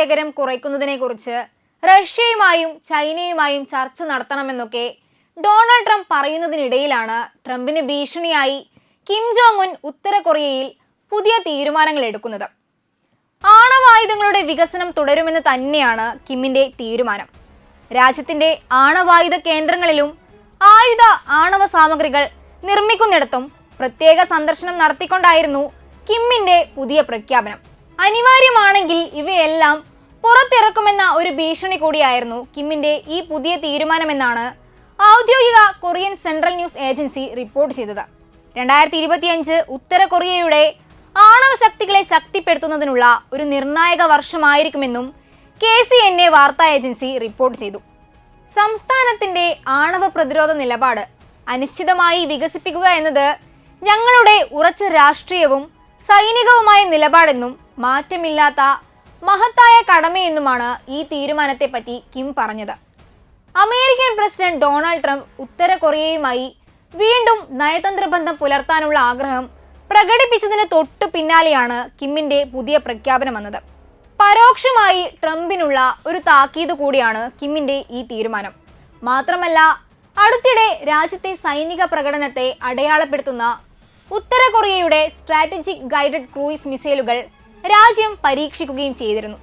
ശേഖരം കുറയ്ക്കുന്നതിനെക്കുറിച്ച് റഷ്യയുമായും ചൈനയുമായും ചർച്ച നടത്തണമെന്നൊക്കെ Donald Trump പറയുന്നതിനിടയിലാണ് ട്രംപിന് ഭീഷണിയായി കിം ജോങ് ഉൻ ഉത്തര കൊറിയയിൽ പുതിയ തീരുമാനങ്ങൾ എടുക്കുന്നത്. ആണവായുധങ്ങളുടെ വികസനം തുടരുമെന്ന് തന്നെയാണ് കിമ്മിന്റെ തീരുമാനം. രാജ്യത്തിന്റെ ആണവായുധ കേന്ദ്രങ്ങളിലും ആയുധ ആണവ സാമഗ്രികൾ നിർമ്മിക്കുന്നിടത്തും പ്രത്യേക സന്ദർശനം നടത്തിക്കൊണ്ടായിരുന്നു കിമ്മിന്റെ പുതിയ പ്രഖ്യാപനം. അനിവാര്യമാണെങ്കിൽ ഇവയെല്ലാം പുറത്തിറക്കുമെന്ന ഒരു ഭീഷണി കൂടിയായിരുന്നു കിമ്മിന്റെ ഈ പുതിയ തീരുമാനമെന്നാണ് ഔദ്യോഗിക Korean central news agency report ചെയ്തത്. രണ്ടായിരത്തി ഇരുപത്തിയഞ്ച് ഉത്തര കൊറിയയുടെ ആണവ ശക്തികളെ ശക്തിപ്പെടുത്തുന്നതിനുള്ള ഒരു നിർണായക വർഷമായിരിക്കുമെന്നും കെ സി എൻ എ വാർത്താ ഏജൻസി റിപ്പോർട്ട് ചെയ്തു. സംസ്ഥാനത്തിന്റെ ആണവ പ്രതിരോധ നിലപാട് അനിശ്ചിതമായി വികസിപ്പിക്കുക എന്നത് ഞങ്ങളുടെ ഉറച്ച രാഷ്ട്രീയവും സൈനികവുമായ നിലപാടെന്നും മാറ്റമില്ലാത്ത മഹത്തായ കടമയെന്നുമാണ് ഈ തീരുമാനത്തെപ്പറ്റി കിം പറഞ്ഞത്. അമേരിക്കൻ പ്രസിഡന്റ് ഡൊണാൾഡ് ട്രംപ് ഉത്തര കൊറിയയുമായി വീണ്ടും നയതന്ത്ര ബന്ധം പുലർത്താനുള്ള ആഗ്രഹം പ്രകടിപ്പിച്ചതിന് തൊട്ടു പിന്നാലെയാണ് കിമ്മിന്റെ പുതിയ പ്രഖ്യാപനം വന്നത്. പരോക്ഷമായി ട്രംപിനുള്ള ഒരു താക്കീത് കൂടിയാണ് കിമ്മിന്റെ ഈ തീരുമാനം. മാത്രമല്ല അടുത്തിടെ രാജ്യത്തെ സൈനിക പ്രകടനത്തെ അടയാളപ്പെടുത്തുന്ന ഉത്തര കൊറിയയുടെ സ്ട്രാറ്റജിക് ഗൈഡഡ് ക്രൂയിസ് മിസൈലുകൾ രാജ്യം പരീക്ഷിക്കുകയും ചെയ്തിരുന്നു.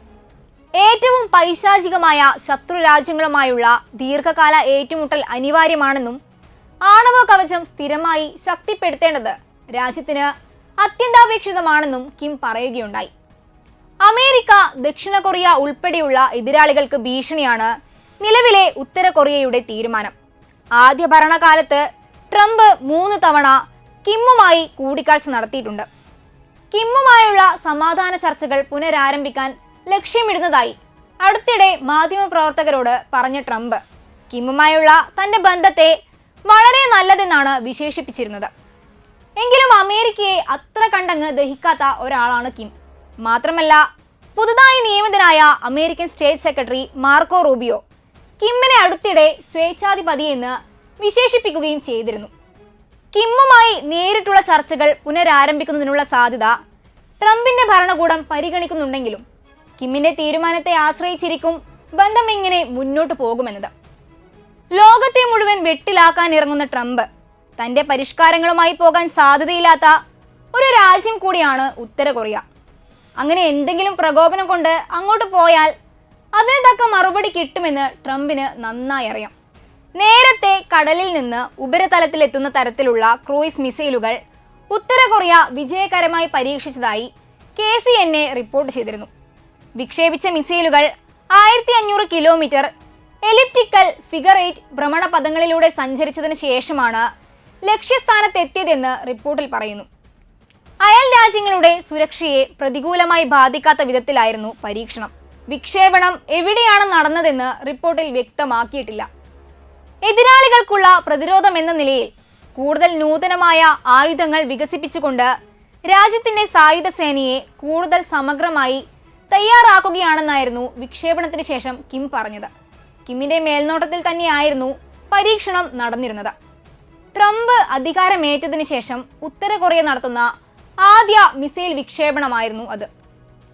ഏറ്റവും പൈശാചികമായ ശത്രു രാജ്യങ്ങളുമായുള്ള ദീർഘകാല ഏറ്റുമുട്ടൽ അനിവാര്യമാണെന്നും ആണവ കവചം സ്ഥിരമായി ശക്തിപ്പെടുത്തേണ്ടത് രാജ്യത്തിന് അത്യന്താപേക്ഷിതമാണെന്നും കിം പറയുകയുണ്ടായി. അമേരിക്ക ദക്ഷിണ കൊറിയ ഉൾപ്പെടെയുള്ള എതിരാളികൾക്ക് ഭീഷണിയാണ് നിലവിലെ ഉത്തര കൊറിയയുടെ തീരുമാനം. ആദ്യ ഭരണകാലത്ത് ട്രംപ് മൂന്ന് തവണ കിമ്മുമായി കൂടിക്കാഴ്ച നടത്തിയിട്ടുണ്ട്. കിമ്മുമായുള്ള സമാധാന ചർച്ചകൾ പുനരാരംഭിക്കാൻ ലക്ഷ്യമിടുന്നതായി അടുത്തിടെ മാധ്യമപ്രവർത്തകരോട് പറഞ്ഞ ട്രംപ്. കിമ്മുമായുള്ള തന്റെ ബന്ധത്തെ വളരെ നല്ലതെന്നാണ് വിശേഷിപ്പിച്ചിരുന്നത്. എങ്കിലും അമേരിക്കയെ അത്ര കണ്ടങ്ങ് ദഹിക്കാത്ത ഒരാളാണ് കിം. മാത്രമല്ല പുതുതായി നിയമിതനായ American state secretary Marco Rubio കിമ്മിനെ അടുത്തിടെ സ്വേച്ഛാധിപതി എന്ന് വിശേഷിപ്പിക്കുകയും ചെയ്തിരുന്നു. കിമ്മുമായി നേരിട്ടുള്ള ചർച്ചകൾ പുനരാരംഭിക്കുന്നതിനുള്ള സാധ്യത ട്രംപിന്റെ ഭരണകൂടം പരിഗണിക്കുന്നുണ്ടെങ്കിലും കിമ്മിന്റെ തീരുമാനത്തെ ആശ്രയിച്ചിരിക്കും ബന്ധം എങ്ങനെ മുന്നോട്ട് പോകുമെന്നത്. ലോകത്തെ മുഴുവൻ വെട്ടിലാക്കാൻ ഇറങ്ങുന്ന ട്രംപ് തന്റെ പരിഷ്കാരങ്ങളുമായി പോകാൻ സാധ്യതയില്ലാത്ത ഒരു രാജ്യം കൂടിയാണ് ഉത്തര കൊറിയ. അങ്ങനെ എന്തെങ്കിലും പ്രകോപനം കൊണ്ട് അങ്ങോട്ട് പോയാൽ അതിന് തക്ക മറുപടി കിട്ടുമെന്ന് ട്രംപിന് നന്നായി അറിയാം. നേരത്തെ കടലിൽ നിന്ന് ഉപരിതലത്തിലെത്തുന്ന തരത്തിലുള്ള ക്രൂയിസ് മിസൈലുകൾ ഉത്തര കൊറിയ വിജയകരമായി പരീക്ഷിച്ചതായി K C N A report ചെയ്തിരുന്നു. വിക്ഷേപിച്ച മിസൈലുകൾ ആയിരത്തി അഞ്ഞൂറ് കിലോമീറ്റർ എലിപ്റ്റിക്കൽ ഫിഗർ എയ്റ്റ് ഭ്രമണപഥങ്ങളിലൂടെ സഞ്ചരിച്ചതിന് ശേഷമാണ് ലക്ഷ്യസ്ഥാനത്തെത്തിയതെന്ന് റിപ്പോർട്ടിൽ പറയുന്നു. അയൽ രാജ്യങ്ങളുടെ സുരക്ഷയെ പ്രതികൂലമായി ബാധിക്കാത്ത വിധത്തിലായിരുന്നു പരീക്ഷണം. വിക്ഷേപണം എവിടെയാണ് നടന്നതെന്ന് റിപ്പോർട്ടിൽ വ്യക്തമാക്കിയിട്ടില്ല. എതിരാളികൾക്കുള്ള പ്രതിരോധം എന്ന നിലയിൽ കൂടുതൽ നൂതനമായ ആയുധങ്ങൾ വികസിപ്പിച്ചുകൊണ്ട് രാജ്യത്തിന്റെ സായുധ സേനയെ കൂടുതൽ സമഗ്രമായി തയ്യാറാക്കുകയാണെന്നായിരുന്നു വിക്ഷേപണത്തിന് ശേഷം കിം പറഞ്ഞത്. കിമ്മിന്റെ മേൽനോട്ടത്തിൽ തന്നെയായിരുന്നു പരീക്ഷണം നടന്നിരുന്നത്. ട്രംപ് അധികാരമേറ്റതിനു ശേഷം ഉത്തര കൊറിയ നടത്തുന്ന ആദ്യ മിസൈൽ വിക്ഷേപണമായിരുന്നു അത്.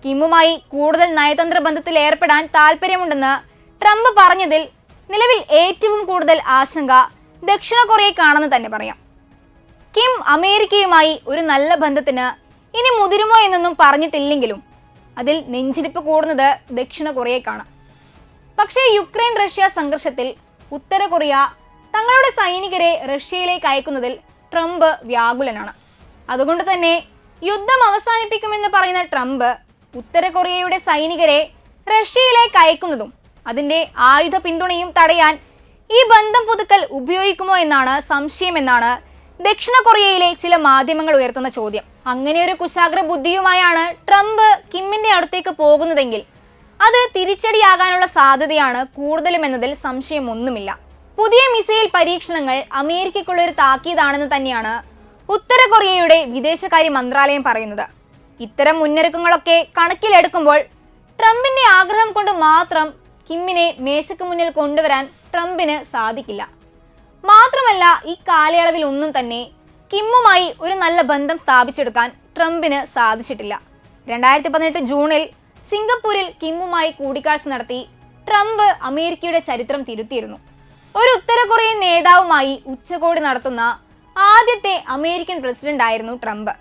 കിമ്മുമായി കൂടുതൽ നയതന്ത്ര ബന്ധത്തിൽ ഏർപ്പെടാൻ താല്പര്യമുണ്ടെന്ന് ട്രംപ് പറഞ്ഞതിൽ നിലവിൽ ഏറ്റവും കൂടുതൽ ആശങ്ക ദക്ഷിണ കൊറിയക്കാണെന്ന് തന്നെ പറയാം. കിം അമേരിക്കയുമായി ഒരു നല്ല ബന്ധത്തിന് ഇനി മുതിരുമോ എന്നൊന്നും പറഞ്ഞിട്ടില്ലെങ്കിലും അതിൽ നെഞ്ചിരിപ്പ് കൂടുന്നത് ദക്ഷിണ കൊറിയക്കാണ്. പക്ഷേ യുക്രൈൻ റഷ്യ സംഘർഷത്തിൽ ഉത്തര കൊറിയ തങ്ങളുടെ സൈനികരെ റഷ്യയിലേക്ക് അയക്കുന്നതിൽ ട്രംപ് വ്യാകുലനാണ്. അതുകൊണ്ട് തന്നെ യുദ്ധം അവസാനിപ്പിക്കുമെന്ന് പറയുന്ന ട്രംപ് ഉത്തര കൊറിയയുടെ സൈനികരെ റഷ്യയിലേക്ക് അയക്കുന്നതും അതിന്റെ ആയുധ പിന്തുണയും തടയാൻ ഈ ബന്ധം പുതുക്കൽ ഉപയോഗിക്കുമോ എന്നാണ് സംശയമെന്നാണ് ദക്ഷിണ കൊറിയയിലെ ചില മാധ്യമങ്ങൾ ഉയർത്തുന്ന ചോദ്യം. അങ്ങനെ ഒരു കുശാഗ്ര ബുദ്ധിയുമായാണ് ട്രംപ് കിമ്മിന്റെ അടുത്തേക്ക് പോകുന്നതെങ്കിൽ അത് തിരിച്ചടിയാകാനുള്ള സാധ്യതയാണ് കൂടുതലും എന്നതിൽ സംശയമൊന്നുമില്ല. പുതിയ മിസൈൽ പരീക്ഷണങ്ങൾ അമേരിക്കയ്ക്കുള്ള ഒരു താക്കീതാണെന്ന് തന്നെയാണ് ഉത്തര കൊറിയയുടെ വിദേശകാര്യ മന്ത്രാലയം പറയുന്നത്. ഇത്തരം മുന്നൊരുക്കങ്ങളൊക്കെ കണക്കിലെടുക്കുമ്പോൾ ട്രംപിന്റെ ആഗ്രഹം കൊണ്ട് മാത്രം കിമ്മിനെ മേശയ്ക്ക് മുന്നിൽ കൊണ്ടുവരാൻ ട്രംപിന് സാധിക്കില്ല. മാത്രമല്ല ഈ കാലയളവിൽ ഒന്നും തന്നെ കിമ്മുമായി ഒരു നല്ല ബന്ധം സ്ഥാപിച്ചെടുക്കാൻ ട്രംപിന് സാധിച്ചിട്ടില്ല. രണ്ടായിരത്തി പതിനെട്ട് ജൂണിൽ സിംഗപ്പൂരിൽ കിമ്മുമായി കൂടിക്കാഴ്ച നടത്തി ട്രംപ് അമേരിക്കയുടെ ചരിത്രം തിരുത്തിയിരുന്നു. ഒരു ഉത്തര കൊറിയൻ നേതാവുമായി ഉച്ചകോടി നടത്തുന്ന ആദ്യത്തെ അമേരിക്കൻ പ്രസിഡന്റ് ആയിരുന്നു ട്രംപ്.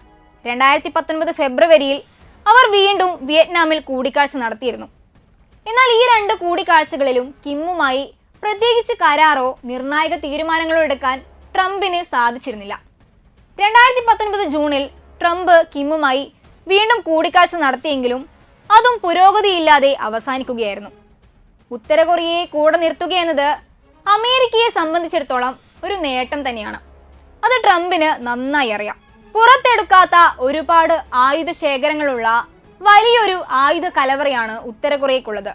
രണ്ടായിരത്തി പത്തൊൻപത് ഫെബ്രുവരിയിൽ അവർ വീണ്ടും വിയറ്റ്നാമിൽ കൂടിക്കാഴ്ച നടത്തിയിരുന്നു. എന്നാൽ ഈ രണ്ട് കൂടിക്കാഴ്ചകളിലും കിമ്മുമായി പ്രത്യേകിച്ച് കരാറോ നിർണായക തീരുമാനങ്ങളോ എടുക്കാൻ ട്രംപിന് സാധിച്ചിരുന്നില്ല. രണ്ടായിരത്തി പത്തൊൻപത് ജൂണിൽ ട്രംപ് കിമ്മുമായി വീണ്ടും കൂടിക്കാഴ്ച നടത്തിയെങ്കിലും അതും പുരോഗതിയില്ലാതെ അവസാനിക്കുകയായിരുന്നു. ഉത്തര കൊറിയയെ കൂടെ നിർത്തുക എന്നത് അമേരിക്കയെ സംബന്ധിച്ചിടത്തോളം ഒരു നേട്ടം തന്നെയാണ്. അത് ട്രംപിന് നന്നായി അറിയാം. പുറത്തെടുക്കാത്ത ഒരുപാട് ആയുധ ശേഖരങ്ങളുള്ള വലിയൊരു ആയുധ കലവറയാണ് ഉത്തര കൊറിയക്കുള്ളത്.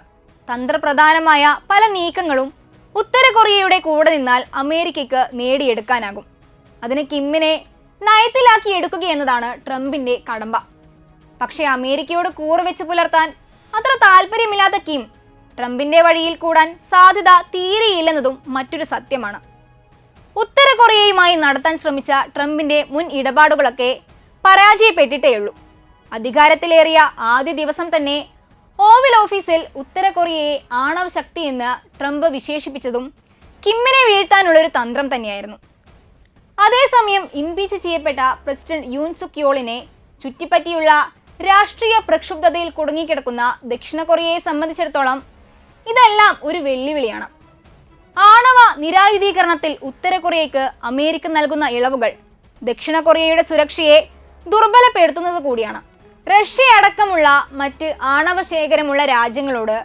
തന്ത്രപ്രധാനമായ പല നീക്കങ്ങളും ഉത്തര കൊറിയയുടെ കൂടെ നിന്നാൽ അമേരിക്കയ്ക്ക് നേടിയെടുക്കാനാകും. അതിന് കിമ്മിനെ നയത്തിലാക്കി എടുക്കുക എന്നതാണ് ട്രംപിന്റെ കടമ്പ. പക്ഷേ അമേരിക്കയോട് കൂറുവെച്ച് പുലർത്താൻ അത്ര താല്പര്യമില്ലാത്ത കിം ട്രംപിന്റെ വഴിയിൽ കൂടാൻ സാധ്യത തീരെയില്ലെന്നതും മറ്റൊരു സത്യമാണ്. ഉത്തര കൊറിയയുമായി നടത്താൻ ശ്രമിച്ച ട്രംപിന്റെ മുൻ ഇടപാടുകളൊക്കെ പരാജയപ്പെട്ടിട്ടേയുള്ളൂ. അധികാരത്തിലേറിയ ആദ്യ ദിവസം തന്നെ ഓവൽ ഓഫീസിൽ ഉത്തര കൊറിയയെ ആണവ ശക്തി എന്ന് ട്രംപ് വിശേഷിപ്പിച്ചതും കിമ്മിനെ വീഴ്ത്താനുള്ള ഒരു തന്ത്രം തന്നെയായിരുന്നു. അതേസമയം ഇംപീച്ച് ചെയ്യപ്പെട്ട പ്രസിഡന്റ് യൂൻ സുക് യോളിനെ ചുറ്റിപ്പറ്റിയുള്ള രാഷ്ട്രീയ പ്രക്ഷുബ്ധതയിൽ കുടുങ്ങിക്കിടക്കുന്ന ദക്ഷിണ കൊറിയയെ സംബന്ധിച്ചിടത്തോളം ഇതെല്ലാം ഒരു വെല്ലുവിളിയാണ്. ആണവ നിരായുധീകരണത്തിൽ ഉത്തര കൊറിയയ്ക്ക് അമേരിക്ക നൽകുന്ന ഇളവുകൾ ദക്ഷിണ കൊറിയയുടെ സുരക്ഷയെ ദുർബലപ്പെടുത്തുന്നത് കൂടിയാണ്. റഷ്യ അടക്കമുള്ള മറ്റ് ആണവ ശേഖരമുള്ള രാജ്യങ്ങളോട്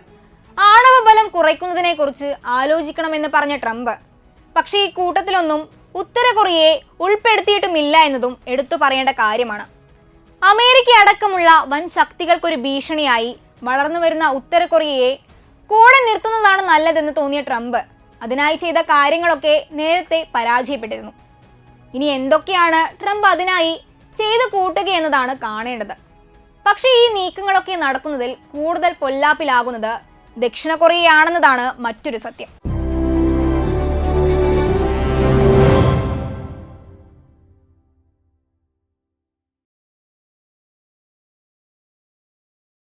ആണവ ബലം കുറയ്ക്കുന്നതിനെക്കുറിച്ച് ആലോചിക്കണമെന്ന് പറഞ്ഞ ട്രംപ്. പക്ഷേ ഈ കൂട്ടത്തിലൊന്നും ഉത്തര കൊറിയയെ ഉൾപ്പെടുത്തിയിട്ടുമില്ല എന്നതും എടുത്തു പറയേണ്ട കാര്യമാണ്. അമേരിക്ക അടക്കമുള്ള വൻ ശക്തികൾക്കൊരു ഭീഷണിയായി വളർന്നു വരുന്ന ഉത്തര കൊറിയയെ കൂടെ നിർത്തുന്നതാണ് നല്ലതെന്ന് തോന്നിയ ട്രംപ് അതിനായി ചെയ്ത കാര്യങ്ങളൊക്കെ നേരത്തെ പരാജയപ്പെട്ടിരുന്നു. ഇനി എന്തൊക്കെയാണ് ട്രംപ് അതിനായി ചെയ്തു കൂട്ടുക എന്നതാണ് കാണേണ്ടത്. പക്ഷേ ഈ നീക്കങ്ങളൊക്കെ നടക്കുന്നതിൽ കൂടുതൽ പൊല്ലാപ്പിലാകുന്നത് ദക്ഷിണ കൊറിയയാണെന്നതാണ് മറ്റൊരു സത്യം.